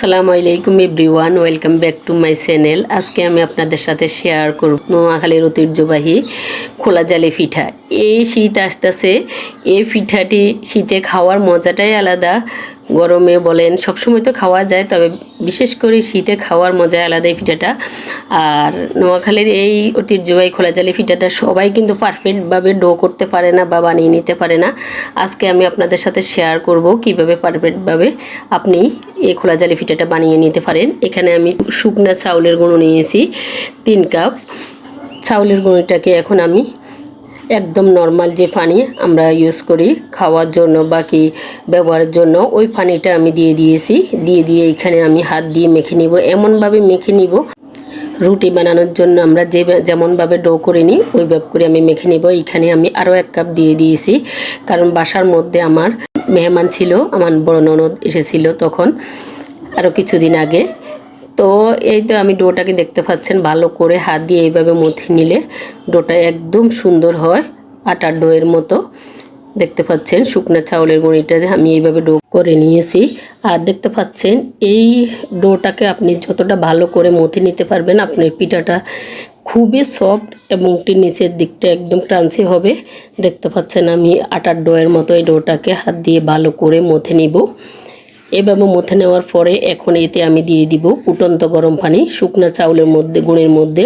আসসালামু আলাইকুম everyone, welcome back to my channel. আজকে আমি আপনাদের সাথে শেয়ার করব নোয়াখালীর ঐতিহ্যবাহী খোলা জালে পিঠা। এই শীত আসতেছে। এই পিঠাটি শীতে খাওয়ার মজাটাই আলাদা। গরমে বলেন, সবসময় তো খাওয়া যায়, তবে বিশেষ করে শীতে খাওয়ার মজা আলাদা এই পিঠাটা। আর নোয়াখালীর এই ঐতিহ্যবাহী খোলা জালি পিঠাটা সবাই কিন্তু পারফেক্টভাবে ডো করতে পারে না বা বানিয়ে নিতে পারে না। আজকে আমি আপনাদের সাথে শেয়ার করব কীভাবে পারফেক্টভাবে আপনি এই খোলা জালি পিঠাটা বানিয়ে নিতে পারেন। এখানে আমি শুকনা চাউলের গুঁড়ো নিয়েছি, তিন কাপ চাউলের গুঁড়োটাকে এখন আমি একদম নর্মাল যে পানি আমরা ইউজ করি খাওয়ার জন্য বা কি ব্যবহারের জন্য, ওই পানিটা আমি দিয়ে দিয়েছি। দিয়ে দিয়ে এখানে আমি হাত দিয়ে মেখে নিব, এমনভাবে মেখে নিব। রুটি বানানোর জন্য আমরা যে যেমনভাবে ডো করে নিই ওইভাবে করে আমি মেখে নিব। এখানে আমি আরও এক কাপ দিয়ে দিয়েছি, কারণ বাসার মধ্যে আমার মেহমান ছিল, আমার বড় ননদ এসেছিল তখন। আরও কিছুদিন আগে তো এই তো আমি ডোটাকে দেখতে পাচ্ছেন, ভালো করে হাত দিয়ে এইভাবে মথে নিলে ডোটা একদম সুন্দর হয়, আটার ডোয়ের মতো। দেখতে পাচ্ছেন, শুকনো চাউলের গুঁড়িটা আমি এইভাবে ডো করে নিয়েছি। আর দেখতে পাচ্ছেন, এই ডোটাকে আপনি যতটা ভালো করে মথে নিতে পারবেন, আপনার পিঠাটা খুবই সফট এবং নিচের দিকটা একদম ক্রাঞ্চি হবে। দেখতে পাচ্ছেন, আমি আটার ডোয়ের মতো এই ডোটাকে হাত দিয়ে ভালো করে মথে নিব। এভাবে মথে নেওয়ার পরে এখন এতে আমি দিয়ে দিব ফুটন্ত গরম পানি। শুকনো চাউলের মধ্যে, গুঁড়ের মধ্যে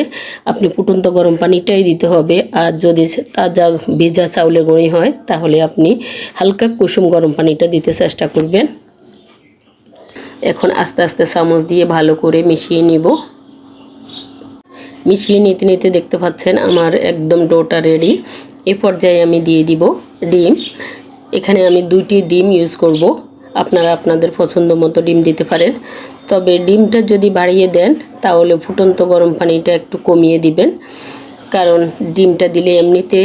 আপনি ফুটন্ত গরম পানিটাই দিতে হবে। আর যদি তাজা ভেজা চাউলের গুঁড়ি হয়, তাহলে আপনি হালকা কুসুম গরম পানিটা দিতে চেষ্টা করবেন। এখন আস্তে আস্তে চামচ দিয়ে ভালো করে মিশিয়ে নিব। মিশিয়ে নিতে নিতে দেখতে পাচ্ছেন আমার একদম ডোটা রেডি। এ পর্যায়ে আমি দিয়ে দিব ডিম। এখানে আমি দুইটি ডিম ইউজ করব। আপনারা আপনাদের পছন্দ মতো ডিম দিতে পারেন। তবে ডিমটা যদি বাড়িয়ে দেন, তাহলে ফুটন্ত গরম পানিটা একটু কমিয়ে দিবেন। কারণ ডিমটা দিলে এমনিতে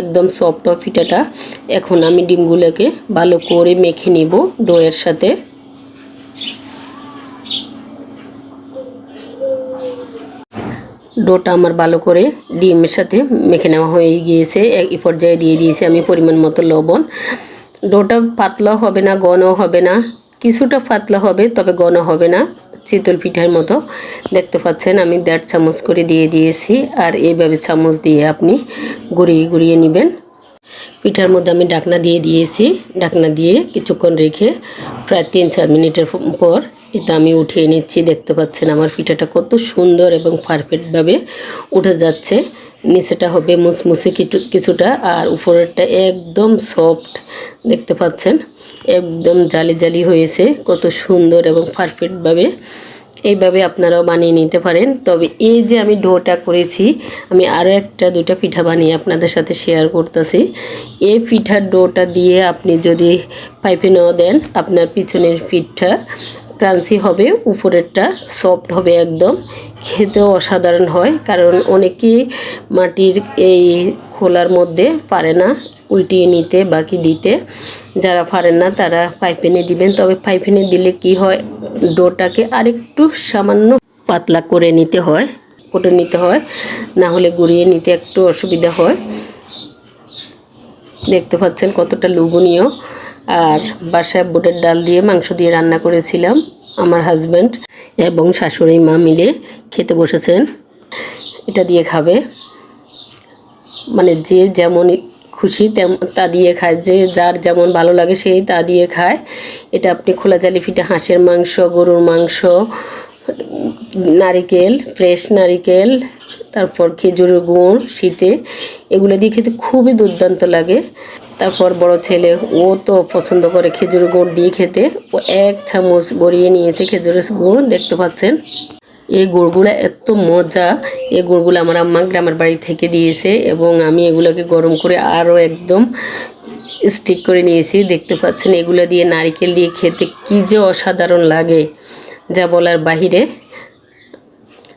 একদম সফট পিঠাটা এখন আমি ডিমগুলোকে ভালো করে মেখে নিব ডোয়ের সাথে। ডোটা আমার ভালো করে ডিমের সাথে মেখে নেওয়া হয়ে গিয়েছে। এই পর্যায়ে দিয়ে দিয়েছি আমি পরিমাণ মতো লবণ। ডোটা পাতলা হবে না ঘন হবে না। কিছুটা পাতলা হবে, তবে ঘন হবে না, চিতল পিঠার মতো। দেখতে পাচ্ছেন, আমি দেড় চামচ করে দিয়ে দিয়েছি, আর এইভাবে চামচ দিয়ে আপনি গুঁড়িয়ে গুঁড়িয়ে নেবেন। পিঠার মধ্যে আমি ডাকনা দিয়ে দিয়েছি। ডাকনা দিয়ে কিছুক্ষণ রেখে প্রায় তিন চার মিনিটের পর এটা আমি উঠিয়ে নিচ্ছি। দেখতে পাচ্ছেন, আমার পিঠাটা কত সুন্দর এবং পারফেক্টভাবে উঠে যাচ্ছে। নিচেটা হবে মুসমুসে কিছু কিছুটা আর উপরেরটা একদম সফট দেখতে পাচ্ছেন। একদম জালি জালি হয়েছে, কত সুন্দর এবং পারফেক্টভাবে এইভাবে আপনারাও বানিয়ে নিতে পারেন। তবে এই যে আমি ডোটা করেছি, আমি আরও একটা দুটা পিঠা বানিয়ে আপনাদের সাথে শেয়ার করতেছি। এই পিঠার ডোটা দিয়ে আপনি যদি পাইপে নেওয়া দেন, আপনার পিছনের পিঠটা ক্রাঞ্চি হবে, উপরেরটা সফট হবে একদম। খেতেও অসাধারণ হয়, কারণ অনেকেই মাটির এই খোলার মধ্যে পারে না উল্টিয়ে নিতে বাকি দিতে। যারা পারেন না, তারা পাইপেনে দিবেন। তবে পাইপেনে দিলে কি হয়, ডোটাকে আরেকটু সামান্য পাতলা করে নিতে হয় করে নিতে হয়, না হলে গুঁড়িয়ে নিতে একটু অসুবিধা হয়। দেখতে পাচ্ছেন কতটা লুবনীয় আর বাসায় বুটের ডাল দিয়ে মাংস দিয়ে রান্না করেছিলাম আমার হাজব্যান্ড এবং শাশুড়ি মা মিলে খেতে বসেছেন। এটা দিয়ে খাবে। মানে যে যেমন খুশি তা দিয়ে খায়। যে যার যেমন ভালো লাগে সেই তা দিয়ে খায়। এটা আপনি খোলা জালি ফিটে হাঁসের মাংস, গরুর মাংস, নারিকেল, ফ্রেশ নারিকেল, তারপর খেজুরের গুড়, শীতে এগুলো দিয়ে খেতে খুবই দুর্দান্ত লাগে। তারপর বড় ছেলে, ও তো পছন্দ করে খেজুরের গুড় দিয়ে খেতে। ও এক চামচ গড়িয়ে নিয়েছে খেজুরের গুড়, দেখতে পাচ্ছেন? এই গুড়গুলো এত মজা। এই গুড়গুলো আমার আম্মা গ্রামের বাড়ি থেকে দিয়েছে এবং আমি এগুলোকে গরম করে আরও একদম স্টিক করে নিয়েছি। দেখতে পাচ্ছেন, এগুলো দিয়ে নারিকেল দিয়ে খেতে কী যে অসাধারণ লাগে, যা বলার বাহিরে।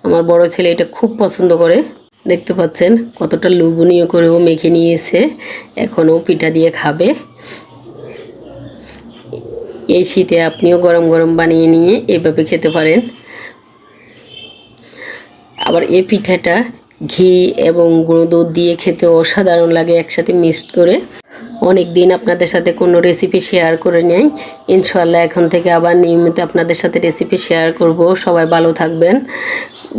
আমার বড় ছেলে এটা খুব পছন্দ করে। দেখতে পাচ্ছেন, কতটা লোভনীয় করে ও মেখে নিয়েছে। এখন ও পিঠা দিয়ে খাবে। এই শীতে আপনিও গরম গরম বানিয়ে নিয়ে এভাবে খেতে পারেন। আবার এই পিঠাটা ঘি এবং গুঁড়ো দুধ দিয়ে খেতে অসাধারণ লাগে একসাথে মিক্সড করে। অনেক দিন আপনাদের সাথে কোনো রেসিপি শেয়ার করে নেই। ইনশাল্লাহ এখন থেকে আবার নিয়মিত আপনাদের সাথে রেসিপি শেয়ার করব। সবাই ভালো থাকবেন।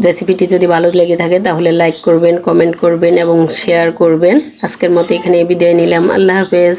রেসিপিটি যদি ভালো লেগে থাকে তাহলে লাইক করবেন কমেন্ট করবেন এবং শেয়ার করবেন। আজকের মতো এখানে বিদায় নিলাম। আল্লাহ হাফেজ।